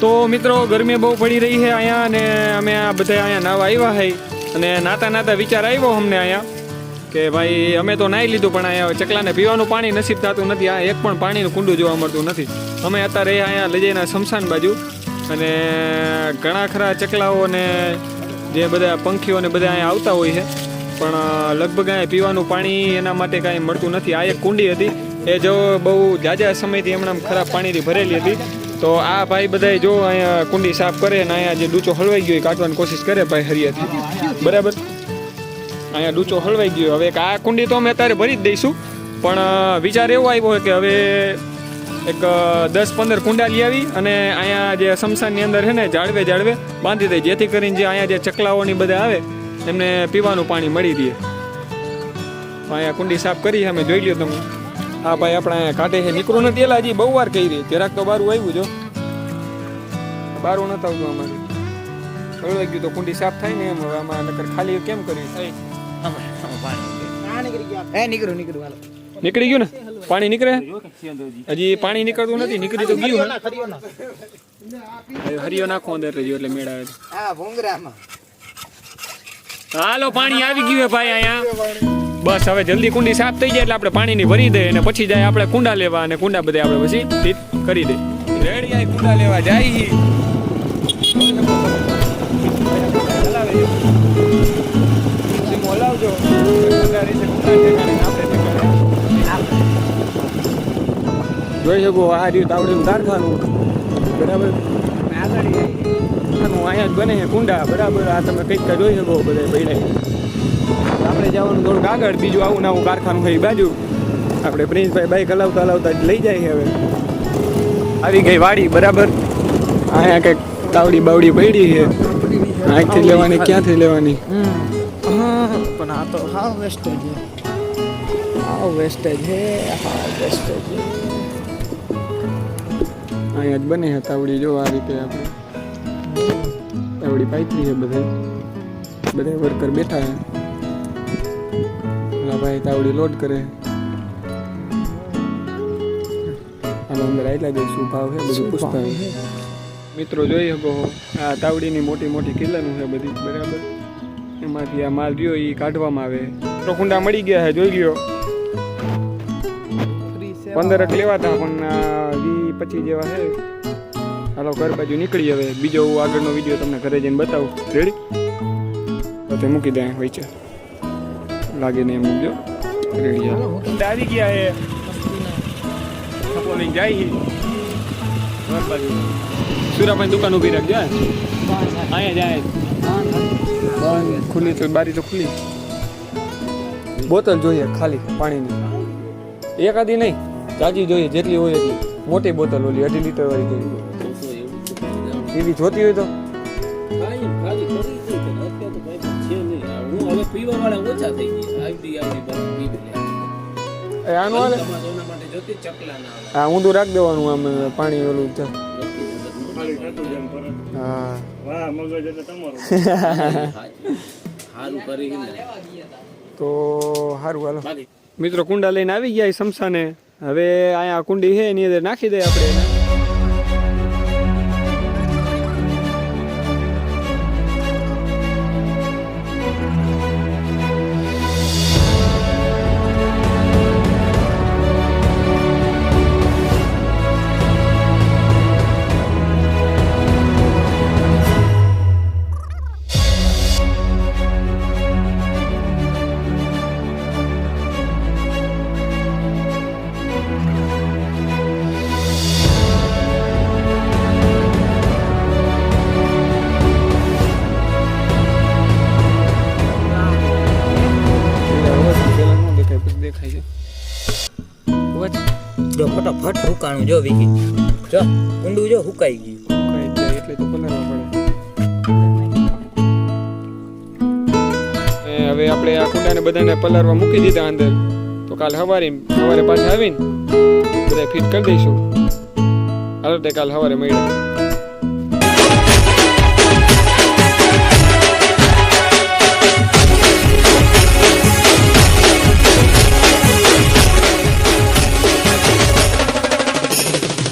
તો મિત્રો, ગરમી બહુ પડી રહી છે અહીંયા અને અમે આ બધા અહીંયા નાવા આવ્યા છે અને નાતા નાતા વિચાર આવ્યો અમને અહીંયા કે ભાઈ, અમે તો નાહી લીધું, પણ અહીંયા ચકલાને પીવાનું પાણી નસીબ થતું નથી. આ એક પણ પાણીનું કુંડું જોવા મળતું નથી. અમે અત્યારે અહીંયા લઈ જઈને શમશાન બાજુ અને ઘણા ખરા ચકલાઓ અને જે બધા પંખીઓ ને બધા અહીંયા આવતા હોય છે. પણ લગભગ અહીંયા પીવાનું પાણી એના માટે કાંઈ મળતું નથી. આ એક કુંડી હતી. એ જો બહુ જાજા સમયથી એમણે ખરાબ પાણીથી ભરેલી હતી. તો આ ભાઈ બધાય જો અહીંયા કુંડી સાફ કરે અને અહીંયા જે ડૂચો હલવાઈ ગયો એ કાઢવાની કોશિશ કરે ભાઈ હરિયાથી. બરાબર? અહીંયા ડૂચો હલવાઈ ગયો. હવે આ કુંડી તો અમે અત્યારે ભરી જ દઈશું. પણ વિચાર એવો આવ્યો કે હવે એક દસ પંદર કુંડા લઈ આવી અને અહીંયા જે શમશાનની અંદર છે ને જાળવે જાળવે બાંધી દઈ જેથી કરીને જે અહીંયા જે ચકલાઓની બધા આવે, એમને પીવાનું પાણી મળી રહે. અહીંયા કુંડી સાફ કરી, અમે જોઈ લ્યો તમે હા ભાઈ આપણે કાઢે છે. નીકળું નથી. એલા હજી બહુ વાર કહી રહી. જરાક તો બારું આવ્યું જો. બારું નતા આવ્યું અમારે. હળવાઈ ગયું તો કુંડી સાફ થાય ને એમ. હવે આમાં નકર ખાલી કેમ કર્યું એ નીકળું. નીકળું હાલો. નીકળી ગયું ને? પાણી નીકળે? હજી પાણી નીકળતું નથી. નીકળી તો ગયું હરિયો નાખો અંદર એટલે મેળ આવે. હા હાલો પાણી આવી ગયું ભાઈ અહીંયા. બસ હવે જલ્દી કુંડી સાફ થઈ જાય એટલે આપણે પાણીની ભરી દઈએ અને પછી જાય આપણે કુંડા લેવા અને કુંડા બધે આપણે પછી ફિટ કરી દે રેડી આઈ કુંડા લેવા જાય હલાવજો જોઈ શકો આ રહ્યું તાવડીનું કારખાનું. બરાબર? આનું અહીંયા જ બને છે કુંડા. બરાબર? આ તમે કંઈક જોઈ શકો બધા પૈડા આપણે જવાનું થોડુંક આગળ બીજું આવું નવું કારખાનું એ બાજુ. આપણે પ્રિન્સભાઈ બાઈક હલાવતા હલાવતા લઈ જાય હવે. આવી ગઈ વાડી બરાબર? અહીંયા કંઈક તાવડી બાવડી પડી છે. અહીંથી લેવાની ક્યાંથી લેવાની? પણ આ તો હાવ વેસ્ટેજ હા વેસ્ટેજ હે હા વેસ્ટેજ અહીંયા જ બને છે તાવડી જો આ રીતે આપણે. તાવડી પાથરી છે બધે બધા વર્કર બેઠા ઓલા ભાઈ તાવડી લોડ કરે. આનો અંદર આટલા દે શું ભાવ છે બધું પૂછતા હોય. મિત્રો જોઈ શકો આ તાવડીની મોટી મોટી કિલ્લાનું છે બધી બરાબર? એમાંથી આ માલ રહ્યો એ કાઢવામાં આવે. તો કુંડા મળી ગયા છે જોઈ ગયો પંદર લેવા લેવાતા પણ વી પચીસ જેવા છે હાલો ઘર બાજુ નીકળી હવે. બીજો આગળનો વીડિયો તમને ઘરે જઈને બતાવું. રેડી તો મૂકી દે હોય છે લાગે ને એમ મૂકજો. આવી ગયા હે લઈને જાય બાજુ સુરાભાઈ દુકાન ઊભી રાખજો હે. અહીંયા જાય. બંધ ખુલ્લી તો બારી તો ખુલ્લી. બોતલ જોઈએ ખાલી પાણીની. એકાદી નહીં. તાજી જોઈએ જેટલી હોય એટલી. મોટી બોતલ ઓલી અઢી લીટર વાળી જોઈએ એવી જોતી હોય તો. એ આનું હાલે? હા ઊંધું રાખ દેવાનું આમ પાણી ઓલું છે. હા. તો સારું હાલો. મિત્રો કુંડા લઈને આવી ગયા સમસાને હવે અહીંયા કુંડી છે એની અંદર નાખી દે આપણે. દેખાય છે જો ફટાફટ હુકાણું જો વિકી. જો ઊંડું જો હુકાઈ ગયું. હુકાઈ એટલે તો પલળવા પડે. એ હવે આપણે આ કુંડાને બધાને પલાળવા મૂકી દીધા અંદર. તો કાલ સવારે સવારે પાછા આવીને બધા ફિટ કરી દઈશું. હાલો તે કાલ સવારે મળ્યા